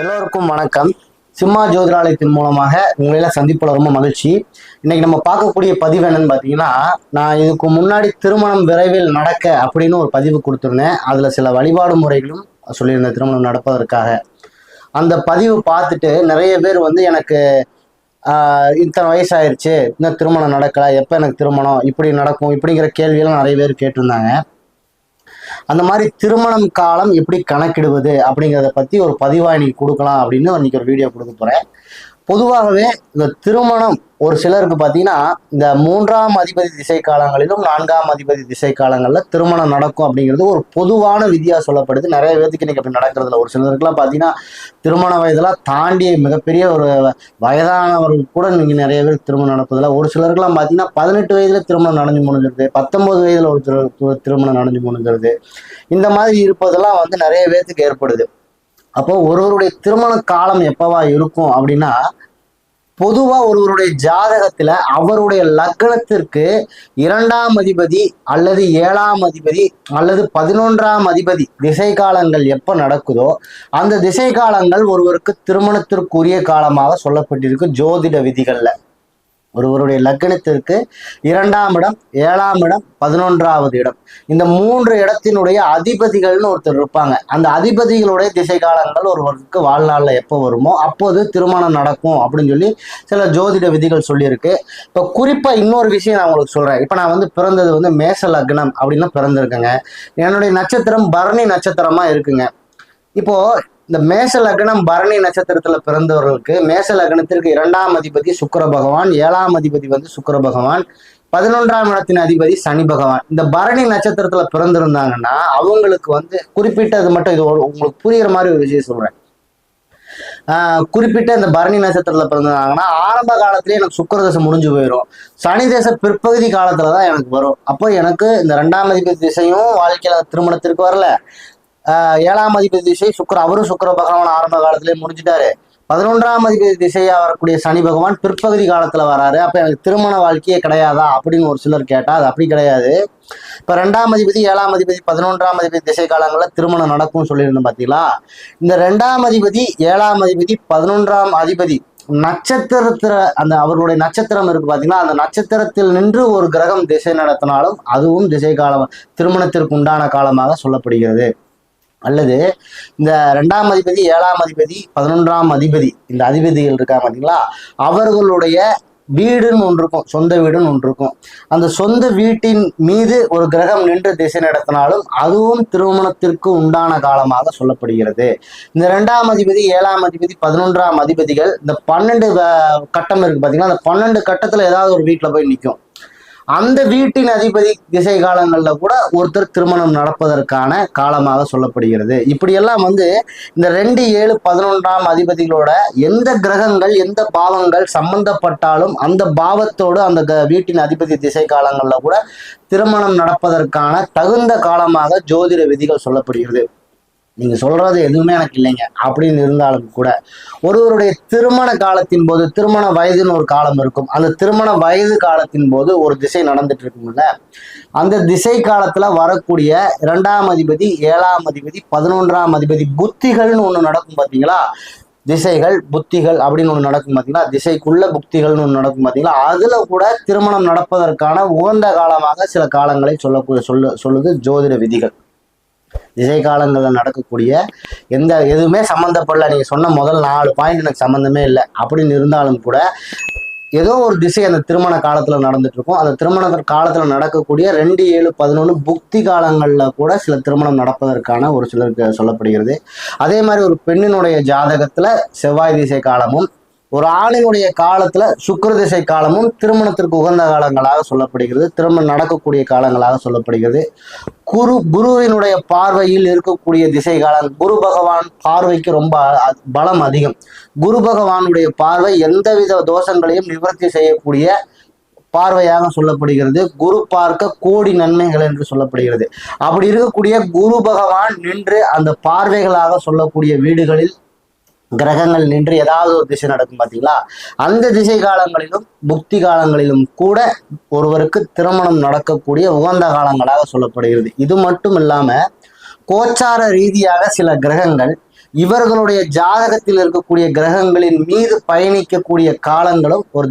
எல்லோருக்கும் வணக்கம். சிம்மா ஜோதிராலயத்தின் மூலமாக உங்களை சந்திப்பில் ரொம்ப மகிழ்ச்சி. இன்னைக்கு நம்ம பார்க்கக்கூடிய பதிவு என்னன்னு பார்த்தீங்கன்னா நான் இதுக்கு முன்னாடி திருமணம் விரைவில் நடக்க அப்படின்னு ஒரு பதிவு கொடுத்துருந்தேன். அதில் சில வழிபாடு முறைகளும் சொல்லியிருந்தேன். திருமணம் நடப்பதற்காக. அந்த பதிவு பார்த்துட்டு நிறைய பேர் வந்து எனக்கு இத்தனை வயசாயிருச்சு இன்னும் திருமணம் நடக்கலை எப்போ எனக்கு திருமணம் இப்படி நடக்கும் இப்படிங்கிற கேள்வியெல்லாம் நிறைய பேர் கேட்டிருந்தாங்க. அந்த மாதிரி திருமணம் காலம் எப்படி கணக்கிடுவது அப்படிங்கிறத பத்தி ஒரு பதிவாக இன்னைக்கு கொடுக்கலாம் அப்படின்னு இன்னைக்கு ஒரு வீடியோ கொடுக்க போறேன். பொதுவாகவே இந்த திருமணம் ஒரு சிலருக்கு பார்த்தீங்கன்னா இந்த மூன்றாம் அதிபதி திசை காலங்களிலும் நான்காம் அதிபதி திசை காலங்களில் திருமணம் நடக்கும் அப்படிங்கிறது ஒரு பொதுவான விதியாக சொல்லப்படுது. நிறைய பேருக்கு இன்றைக்கி அப்படி நடக்கிறதுல ஒரு சிலருக்குலாம் பார்த்தீங்கன்னா திருமண வயதெல்லாம் தாண்டி மிகப்பெரிய ஒரு வயதானவர்கள் கூட இன்றைக்கி நிறைய பேர் திருமணம் நடப்பதில்ல. ஒரு சிலருக்குலாம் பார்த்தீங்கன்னா பதினெட்டு வயதில் திருமணம் நடந்து முடிஞ்சிருது. பத்தொம்போது வயதில் ஒரு திரு- திருமணம் நடந்து முடிஞ்சிருது. இந்த மாதிரி இருப்பதெல்லாம் வந்து நிறைய பேர்த்துக்கு ஏற்படுது. அப்போ ஒருவருடைய திருமண காலம் எப்பவா இருக்கும் அப்படின்னா பொதுவா ஒருவருடைய ஜாதகத்துல அவருடைய லக்னத்திற்கு இரண்டாம் அதிபதி அல்லது ஏழாம் அதிபதி அல்லது பதினொன்றாம் அதிபதி திசை காலங்கள் எப்ப நடக்குதோ அந்த திசை காலங்கள் ஒருவருக்கு திருமணத்திற்குரிய காலமாக சொல்லப்பட்டிருக்கு ஜோதிட விதிகள்ல. ஒருவருடைய லக்னத்திற்கு இரண்டாம் இடம் ஏழாம் இடம் பதினொன்றாவது இடம். இந்த மூன்று இடத்தினுடைய அதிபதிகள்னு ஒருத்தர் இருப்பாங்க. அந்த அதிபதிகளுடைய திசை காலங்கள் ஒருவருக்கு வாழ்நாளில் எப்போ வருமோ அப்போது திருமணம் நடக்கும் அப்படின்னு சொல்லி சில ஜோதிட விதிகள் சொல்லியிருக்கு. இப்போ குறிப்பாக இன்னொரு விஷயம் நான் உங்களுக்கு சொல்கிறேன் இப்போ நான் வந்து பிறந்தது வந்து மேச லக்னம் அப்படின்னு பிறந்திருக்கேங்க. என்னுடைய நட்சத்திரம் பரணி நட்சத்திரமாக இருக்குங்க. இப்போது இந்த மேச லக்னம் பரணி நட்சத்திரத்துல பிறந்தவர்களுக்கு மேச லக்னத்திற்கு இரண்டாம் அதிபதி சுக்கர பகவான் ஏழாம் அதிபதி வந்து சுக்கர பகவான் பதினொன்றாம் இடத்தின் அதிபதி சனி பகவான். இந்த பரணி நட்சத்திரத்துல பிறந்திருந்தாங்கன்னா அவங்களுக்கு வந்து குறிப்பிட்டது மட்டும் இது ஒரு- உங்களுக்கு புரியுற மாதிரி ஒரு விஷயம் சொல்றேன். ஆஹ் குறிப்பிட்ட இந்த பரணி நட்சத்திரத்துல பிறந்தாங்கன்னா ஆரம்ப காலத்திலேயே எனக்கு சுக்கிர தசை முடிஞ்சு போயிடும் சனி தேச பிற்பகுதி காலத்துல தான் எனக்கு வரும். அப்போ எனக்கு இந்த ரெண்டாம் அதிபதி திசையும் வாழ்க்கையில திருமணத்திற்கு வரல. ஏழாம் அதிபதி திசை சுக்கர அவரும் சுக்கர பகவான் ஆரம்ப காலத்திலே முடிஞ்சிட்டாரு. பதினொன்றாம் அதிபதி திசையா வரக்கூடிய சனி பகவான் பிற்பகுதி காலத்துல வராரு. அப்ப எனக்கு திருமண வாழ்க்கையே கிடையாதா அப்படின்னு ஒரு சிலர் கேட்டா அது அப்படி கிடையாது. இப்ப ரெண்டாம் அதிபதி ஏழாம் அதிபதி பதினொன்றாம் அதிபதி திசை காலங்கள்ல திருமணம் நடக்கும்னு சொல்லியிருந்தோம் பாத்தீங்களா? இந்த ரெண்டாம் அதிபதி ஏழாம் அதிபதி பதினொன்றாம் அதிபதி நட்சத்திரத்துல அந்த அவர்களுடைய நட்சத்திரம் இருக்கு பாத்தீங்கன்னா அந்த நட்சத்திரத்தில் நின்று ஒரு கிரகம் திசை நடத்தினாலும் அதுவும் திசை காலம் திருமணத்திற்கு உண்டான காலமாக சொல்லப்படுகிறது. அல்லது இந்த ரெண்டாம் அதிபதி ஏழாம் அதிபதி பதினொன்றாம் அதிபதி இந்த அதிபதிகள் இருக்காங்க பார்த்தீங்களா? அவர்களுடைய வீடுன்னு ஒன்று இருக்கும் சொந்த வீடுன்னு ஒன்று இருக்கும். அந்த சொந்த வீட்டின் மீது ஒரு கிரகம் நின்று திசை நடத்தினாலும் அதுவும் திருமணத்திற்கு உண்டான காலமாக சொல்லப்படுகிறது. இந்த ரெண்டாம் அதிபதி ஏழாம் அதிபதி பதினொன்றாம் அதிபதிகள் இந்த பன்னெண்டு வ- கட்டம் இருக்கு பார்த்தீங்கன்னா அந்த பன்னெண்டு கட்டத்தில் ஏதாவது ஒரு வீட்டில் போய் நிற்கும் அந்த வீட்டின் அதிபதி திசை காலங்கள்ல கூட ஒருத்தர் திருமணம் நடப்பதற்கான காலமாக சொல்லப்படுகிறது. இப்படியெல்லாம் வந்து இந்த ரெண்டு ஏழு பதினொன்றாம் அதிபதிகளோட எந்த கிரகங்கள் எந்த பாவங்கள் சம்பந்தப்பட்டாலும் அந்த பாவத்தோடு அந்த க- வீட்டின் அதிபதி திசை காலங்கள்ல கூட திருமணம் நடப்பதற்கான தகுந்த காலமாக ஜோதிட விதிகள் சொல்லப்படுகிறது. நீங்க சொல்றது எதுவுமே எனக்கு இல்லைங்க. அப்படின்னு இருந்தாலும் கூட ஒருவருடைய திருமண காலத்தின் போது திருமண வயதுன்னு ஒரு காலம் இருக்கும். அந்த திருமண வயது காலத்தின் போது ஒரு திசை நடந்துட்டு இருக்கும்ல. அந்த திசை காலத்துல வரக்கூடிய இரண்டாம் அதிபதி ஏழாம் அதிபதி பதினொன்றாம் அதிபதி புத்திகள்னு ஒண்ணு நடக்கும் பார்த்தீங்களா திசைகள் புத்திகள் அப்படின்னு ஒண்ணு நடக்கும் பார்த்தீங்களா திசைக்குள்ள புக்திகள்னு ஒண்ணு நடக்கும் பார்த்தீங்களா அதுல கூட திருமணம் நடப்பதற்கான உகந்த காலமாக சில காலங்களை சொல்லக்கூடிய சொல்ல சொல்லுது ஜோதிட விதிகள். திசை காலங்களில் நடக்கக்கூடிய எந்த எதுவுமே சம்மந்தப்படல நீங்கள் சொன்ன முதல் நாலு பாயிண்ட் எனக்கு சம்மந்தமே இல்லை. அப்படின்னு இருந்தாலும் கூட ஏதோ ஒரு திசை அந்த திருமண காலத்தில் நடந்துட்டு இருக்கும் அந்த திருமண காலத்தில் நடக்கக்கூடிய ரெண்டு ஏழு பதினொன்று புக்தி காலங்களில் கூட சில திருமணம் நடப்பதற்கான ஒரு சிலருக்கு சொல்லப்படுகிறது. அதே மாதிரி ஒரு பெண்ணினுடைய ஜாதகத்தில் செவ்வாய் திசை காலமும் ஒரு ஆணினுடைய காலத்துல சுக்கர திசை காலமும் திருமணத்திற்கு உகந்த காலங்களாக சொல்லப்படுகிறது. திருமணம் நடக்கக்கூடிய காலங்களாக சொல்லப்படுகிறது. குரு குருவினுடைய பார்வையில் இருக்கக்கூடிய திசை காலம் குரு பகவான் பார்வைக்கு ரொம்ப பலம் அதிகம். குரு பகவானுடைய பார்வை எந்தவித தோஷங்களையும் நிவர்த்தி செய்யக்கூடிய பார்வையாக சொல்லப்படுகிறது. குரு பார்க்க கோடி நன்மைகள் என்று சொல்லப்படுகிறது. அப்படி இருக்கக்கூடிய குரு பகவான் நின்று அந்த பார்வைகளாக சொல்லக்கூடிய வீடுகளில் கிரகங்கள் நின்று ஏதாவது ஒரு திசை நடக்கும் பார்த்தீங்களா அந்த திசை காலங்களிலும் புக்தி காலங்களிலும் கூட ஒருவருக்கு திருமணம் நடக்கக்கூடிய உகந்த காலங்களாக சொல்லப்படுகிறது. இது மட்டும் இல்லாம கோச்சார ரீதியாக சில கிரகங்கள் இவர்களுடைய ஜாதகத்தில் இருக்கக்கூடிய கிரகங்களின் மீது பயணிக்கக்கூடிய காலங்களும் ஒரு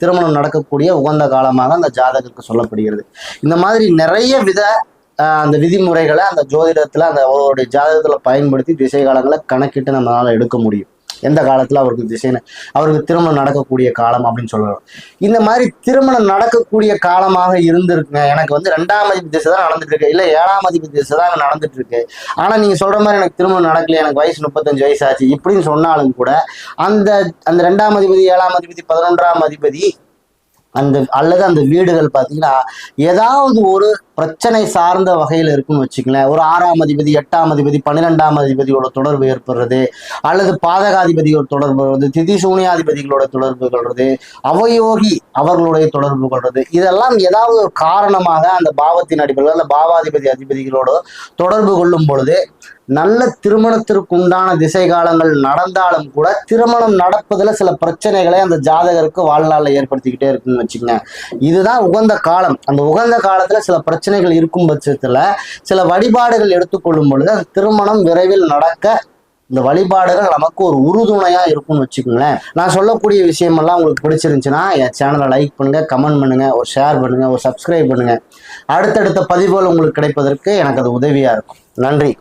திருமணம் நடக்கக்கூடிய உகந்த காலமாக அந்த ஜாதகத்துக்கு சொல்லப்படுகிறது. இந்த மாதிரி நிறைய வித அந்த விதிமுறைகளை அந்த ஜோதிடத்தில் அந்த அவருடைய ஜாதகத்தில் பயன்படுத்தி திசை காலங்களை கணக்கிட்டு நம்மளால எடுக்க முடியும். எந்த காலத்தில் அவருக்கு திசைன்னு அவருக்கு திருமணம் நடக்கக்கூடிய காலம் அப்படின்னு சொல்லலாம் இந்த மாதிரி திருமணம் நடக்கக்கூடிய காலமாக இருந்திருக்குங்க எனக்கு வந்து ரெண்டாம் மதிப்பு திசை தான் நடந்துட்டு இருக்கு. இல்லை ஏழாம் மதிப்பு திசை தான் நடந்துட்டு இருக்கு. ஆனால் நீங்க சொல்ற மாதிரி எனக்கு திருமணம் நடக்கல எனக்கு வயசு முப்பத்தஞ்சு வயசு ஆச்சு இப்படின்னு சொன்னாலும் கூட அந்த அந்த ரெண்டாம் அதிபதி ஏழாம் அதிபதி பதினொன்றாம் அதிபதி அந்த அல்லது அந்த வீடுகள் பார்த்தீங்கன்னா ஏதாவது ஒரு பிரச்சனை சார்ந்த வகையில் இருக்குன்னு வச்சுக்கங்களேன். ஒரு ஆறாம் அதிபதி எட்டாம் அதிபதி பன்னிரெண்டாம் அதிபதியோட தொடர்பு ஏற்படுறது அல்லது பாதகாதிபதியோட தொடர்பு வருது திதி சூனியாதிபதிகளோட தொடர்பு கொள்வது அவயோகி அவர்களுடைய தொடர்பு கொள்வது இதெல்லாம் ஏதாவது ஒரு காரணமாக அந்த பாவத்தின் அடிப்படையில் அந்த பாவாதிபதி அதிபதிகளோட தொடர்பு கொள்ளும் பொழுது நல்ல திருமணத்திற்கு உண்டான திசை காலங்கள் நடந்தாலும் கூட திருமணம் நடப்பதில் சில பிரச்சனைகளை அந்த ஜாதகருக்கு வாழ்நாளில் ஏற்படுத்திக்கிட்டே இருக்குன்னு வச்சுக்கோங்க. இதுதான் உகந்த காலம். அந்த உகந்த காலத்தில் சில பிரச்சனைகள் இருக்கும் பட்சத்தில் சில வழிபாடுகள் எடுத்துக்கொள்ளும் பொழுது அந்த திருமணம் விரைவில் நடக்க இந்த வழிபாடுகள் நமக்கு ஒரு உறுதுணையாக இருக்கும்னு வச்சுக்கோங்களேன். நான் சொல்லக்கூடிய விஷயமெல்லாம் உங்களுக்கு பிடிச்சிருந்துச்சுன்னா என் சேனலை லைக் பண்ணுங்கள் கமெண்ட் பண்ணுங்கள் ஒரு ஷேர் பண்ணுங்கள் ஒரு சப்ஸ்கிரைப் பண்ணுங்கள் அடுத்தடுத்த பதிவுகள் உங்களுக்கு கிடைப்பதற்கு எனக்கு அது உதவியாக இருக்கும். நன்றி.